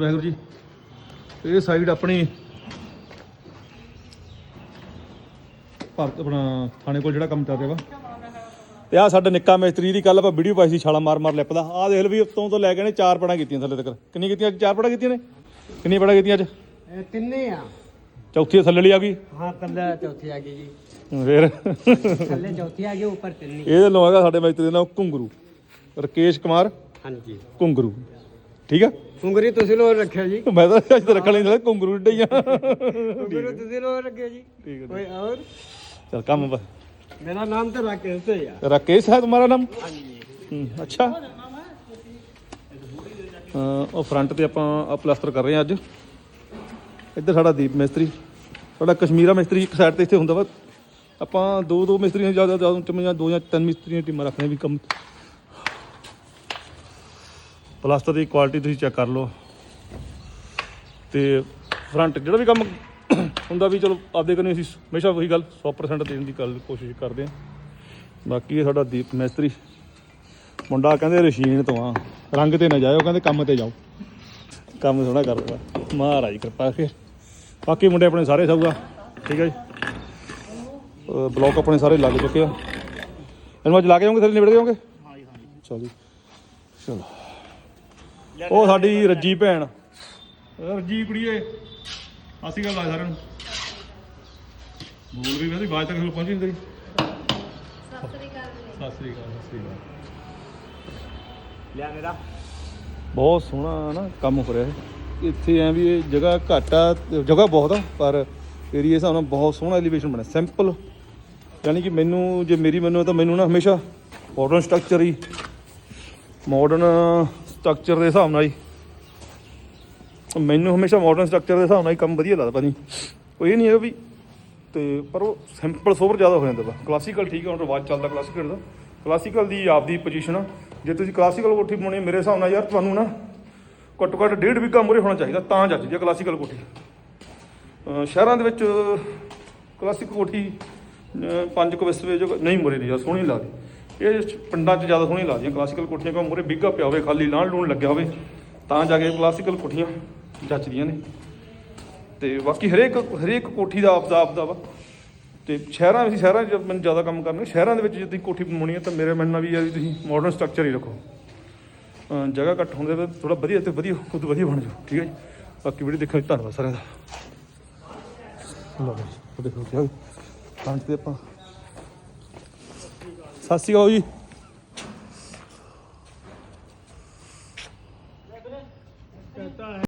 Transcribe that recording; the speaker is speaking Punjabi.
ਵਾਹਿਗੁਰੂ ਜੀ ਇਹ ਸਾਈਡ ਆਪਣੀ ਭਾਰਤ ਆਪਣਾ ਥਾਣੇ ਕੋਲ ਜਿਹੜਾ ਕੰਮ ਚੱਲ ਰਿਹਾ ਵਾ। ਤੇ ਆ ਸਾਡਾ ਨਿੱਕਾ ਮਿਸਤਰੀ ਦੀ ਕੱਲ ਆਪਾਂ ਵੀਡੀਓ ਪਾਈ ਸੀ ਛਾਲਾ ਮਾਰ ਮਾਰ ਲਿਪਦਾ। ਆਹ ਦੇਖ ਲਓ ਵੀ ਉੱਤੋਂ ਤੋਂ ਲੈ ਕੇ ਨੇ ਚਾਰ ਪੜਾ ਕੀਤੀਆਂ ਥੱਲੇ ਤੱਕ। ਕਿੰਨੀ ਕੀਤੀਆਂ ਅੱਜ? ਚਾਰ ਪੜਾ ਕੀਤੀਆਂ ਨੇ? ਕਿੰਨੀ ਪੜਾ ਕੀਤੀਆਂ ਅੱਜ? ਇਹ ਤਿੰਨੇ ਆ। ਚੌਥੀ ਥੱਲੇ ਵਾਲੀ ਆ ਗਈ। ਹਾਂ ਕੱਲਾ ਚੌਥੀ ਆ ਗਈ ਜੀ। ਫੇਰ? ਥੱਲੇ ਚੌਥੀ ਆ ਗਈ ਉੱਪਰ ਤਿੰਨੇ। ਇਹਦੇ ਹੈਗਾ ਸਾਡੇ ਮਿਸਤਰੀ ਦਾ ਨਾਮ ਘੁੰਗਰੂ ਰਕੇਸ਼ ਕੁਮਾਰ ਹਾਂਜੀ। ਘੁੰਗਰੂ ਠੀਕ ਆ? ਕੁੰਗਰੀ ਤੁਸੀਂ ਲੋਕ ਰੱਖਿਆ ਜੀ। ਮੈਂ ਤਾਂ ਅੱਜ ਤੱਕ ਰੱਖਣ ਨਹੀਂ ਕੁੰਗਰੂ ਡਈਆਂ ਕੁੰਗਰੀ ਤੁਸੀਂ ਲੋਕ ਰੱਖਿਆ ਜੀ। ਕੋਈ ਹੋਰ? ਚਲ ਕੰਮ ਬਸ ਮੇਰਾ ਨਾਮ ਤਾਂ ਰਾਕੇਸ਼ ਹੈ ਯਾਰ। ਰਾਕੇਸ਼ ਹੈ ਤੁਹਾਡਾ ਨਾਮ? ਹਾਂਜੀ। ਅੱਛਾ। ਉਹ ਫਰੰਟ ਤੇ ਆਪਾਂ ਪਲਾਸਟਰ ਕਰ ਰਹੇ ਆ ਅੱਜ। ਇੱਧਰ ਸਾਡਾ ਦੀਪ ਮਿਸਤਰੀ। ਸਾਡਾ ਕਸ਼ਮੀਰਾ ਮਿਸਤਰੀ ਇੱਕ ਸਾਈਡ ਤੇ ਇੱਥੇ ਹੁੰਦਾ ਵਾ। ਆਪਾਂ ਦੋ ਦੋ ਮਿਸਤਰੀਆਂ ਜ਼ਿਆਦਾ ਜ਼ਿਆਦਾ ਦੋ ਜਾਂ ਤਿੰਨ ਮਿਸਤਰੀਆਂ ਟੀਮਾਂ ਰੱਖਦੇ ਵੀ ਕੰਮ ਪਲਾਸਟਰ ਦੀ ਕੁਆਲਿਟੀ ਤੁਸੀਂ ਚੈੱਕ ਕਰ ਲਓ। ਤੇ ਫਰੰਟ ਜਿਹੜਾ ਵੀ ਕੰਮ ਹੁੰਦਾ ਵੀ ਚਲੋ ਆਪਦੇ ਕਰਨੀ ਅਸੀਂ ਹਮੇਸ਼ਾ ਉਹੀ ਗੱਲ 100% ਦੇਣ ਦੀ ਗੱਲ ਕੋਸ਼ਿਸ਼ ਕਰਦੇ ਹਾਂ। ਬਾਕੀ ਇਹ ਸਾਡਾ ਦੀਪ ਮਿਸਤਰੀ। ਮੁੰਡਾ ਕਹਿੰਦੇ ਰਸ਼ੀਨ ਤੋਂ ਆ। ਰੰਗ ਤੇ ਨਾ ਜਾਇਓ ਕਹਿੰਦੇ ਕੰਮ ਤੇ ਜਾਓ। ਕੰਮ ਸੋਹਣਾ ਕਰਦਾ ਮਹਾਰਾਜ ਕਿਰਪਾ ਕੇ ਬਾਕੀ ਮੁੰਡੇ ਆਪਣੇ ਸਾਰੇ ਸੌਗਾ ਠੀਕ ਹੈ ਜੀ। ਬਲੌਕ ਆਪਣੇ ਸਾਰੇ ਲੱਗ ਚੁੱਕੇ ਆ। ਇਹਨੂੰ ਅੱਜ ਲਾ ਕੇ ਜਾਓਗੇ ਥੱਲੇ ਨਿਬੜ ਜਾਓਗੇ? ਹਾਂ ਜੀ ਹਾਂ ਚਲੋ ਜੀ। ਚਲੋ। ਉਹ ਸਾਡੀ ਰੱਜੀ ਭੈਣ। ਰੱਜੀ ਕੁੜੀਏ ਅਸੀਂ ਗੱਲ ਆ ਸਾਰਿਆਂ ਨੂੰ। ਬੋਲ ਵੀ ਵੈਸੇ ਬਾਜ ਤੱਕ ਨੂੰ ਪਹੁੰਚੀ ਤੇਰੀ ਸਤਿ ਸ੍ਰੀ ਅਕਾਲ ਸਤਿ ਲਿਆ ਮੇਰਾ। ਬਹੁਤ ਸੋਹਣਾ ਨਾ ਕੰਮ ਹੋ ਰਿਹਾ ਇੱਥੇ ਐ ਵੀ ਇਹ ਜਗ੍ਹਾ ਘੱਟ ਆ ਜਗ੍ਹਾ ਬਹੁਤ ਆ ਪਰ ਏਰੀਆ ਹਿਸਾਬ ਨਾਲ ਬਹੁਤ ਸੋਹਣਾ ਐਲੀਵੇਸ਼ਨ ਬਣਿਆ। ਸਿੰਪਲ ਯਾਨੀ ਕਿ ਮੈਨੂੰ ਜੇ ਮੇਰੀ ਮੈਨੂੰ ਤਾਂ ਮੈਨੂੰ ਨਾ ਹਮੇਸ਼ਾ ਮਾਡਰਨ ਸਟਰਕਚਰ ਹੀ ਮਾਡਰਨ ਸਟਰਕਚਰ ਦੇ ਹਿਸਾਬ ਨਾਲ ਹੀ। ਮੈਨੂੰ ਹਮੇਸ਼ਾ ਮਾਡਰਨ ਸਟਰਕਚਰ ਦੇ ਹਿਸਾਬ ਨਾਲ ਹੀ ਕੰਮ ਵਧੀਆ ਲੱਗਦਾ ਭਾਜੀ। ਉਹ ਇਹ ਨਹੀਂ ਹੈ ਵੀ ਤੇ ਪਰ ਉਹ ਸਿੰਪਲ ਸੋਬਰ ਜ਼ਿਆਦਾ ਹੋ ਜਾਂਦਾ ਵਾ। ਕਲਾਸੀਕਲ ਠੀਕ ਹੈ ਹੁਣ ਰਿਵਾਜ ਚੱਲਦਾ ਕਲਾਸੀਕਲ ਦਾ। ਕਲਾਸੀਕਲ ਦੀ ਆਪਦੀ ਪੋਜੀਸ਼ਨ ਆ। ਜੇ ਤੁਸੀਂ ਕਲਾਸੀਕਲ ਕੋਠੀ ਬਣਾਉਣੀ ਮੇਰੇ ਹਿਸਾਬ ਨਾਲ ਯਾਰ ਤੁਹਾਨੂੰ ਨਾ ਘੱਟੋ ਘੱਟ ਡੇਢ ਵੀਘਾ ਮੂਹਰੇ ਹੋਣਾ ਚਾਹੀਦਾ, ਤਾਂ ਜੱਜਦੀ ਆ ਕਲਾਸੀਕਲ ਕੋਠੀ। ਸ਼ਹਿਰਾਂ ਦੇ ਵਿੱਚ ਕਲਾਸਿਕ ਕੋਠੀ ਪੰਜ ਕੁ ਵਿਸਵੇ ਜੋ ਨਹੀਂ ਮੁਰੇ ਦੀ ਯਾਰ ਸੋਹਣੀ ਲੱਗਦੀ। ਇਹ ਪਿੰਡਾਂ 'ਚ ਜ਼ਿਆਦਾ ਸੋਹਣੀ ਲੱਗਦੀਆਂ ਕਲਾਸੀਕਲ ਕੋਠੀਆਂ ਕੋ ਮੂਰੇ ਬਿੱਗਾ ਪਿਆ ਹੋਵੇ, ਖਾਲੀ ਲਾਣ ਲੂਣ ਲੱਗਿਆ ਹੋਵੇ, ਤਾਂ ਜਾ ਕੇ ਕਲਾਸੀਕਲ ਕੋਠੀਆਂ ਜੱਚਦੀਆਂ ਨੇ। ਤੇ ਬਾਕੀ ਹਰੇਕ ਹਰੇਕ ਕੋਠੀ ਦਾ ਆਪਦਾ ਆਪਦਾ ਵਾ। ਤੇ ਸ਼ਹਿਰਾਂ ਵਿੱਚ, ਸ਼ਹਿਰਾਂ 'ਚ ਮੈਨੂੰ ਜ਼ਿਆਦਾ ਕੰਮ ਕਰਨਾ ਸ਼ਹਿਰਾਂ ਦੇ ਵਿੱਚ ਜੇ ਤੁਸੀਂ ਕੋਠੀ ਬਣਾਉਣੀ ਹੈ ਤਾਂ ਮੇਰੇ ਮੰਨਣਾ ਵੀ ਹੈ ਵੀ ਤੁਸੀਂ ਮਾਡਰਨ ਸਟਰਕਚਰ ਹੀ ਰੱਖੋ। ਜਗ੍ਹਾ ਘੱਟ ਹੁੰਦੇ ਦੇ ਵਿੱਚ ਥੋੜਾ ਵਧੀਆ ਤੇ ਵਧੀਆ, ਖੁਦ ਵਧੀਆ ਬਣ ਜਾਓ, ਠੀਕ ਹੈ ਜੀ? ਬਾਕੀ ਵੀਡੀਓ ਦੇਖਣ ਲਈ ਧੰਨਵਾਦ ਸਾਰਿਆਂ ਦਾ। ਲਓ ਜੀ, ਦੇਖੋ ਕੀ ਪੰਜ ਤੇ ਆਪਾਂ ਸਤਿ ਸ਼੍ਰੀ ਅਕਾਲ ਜੀ।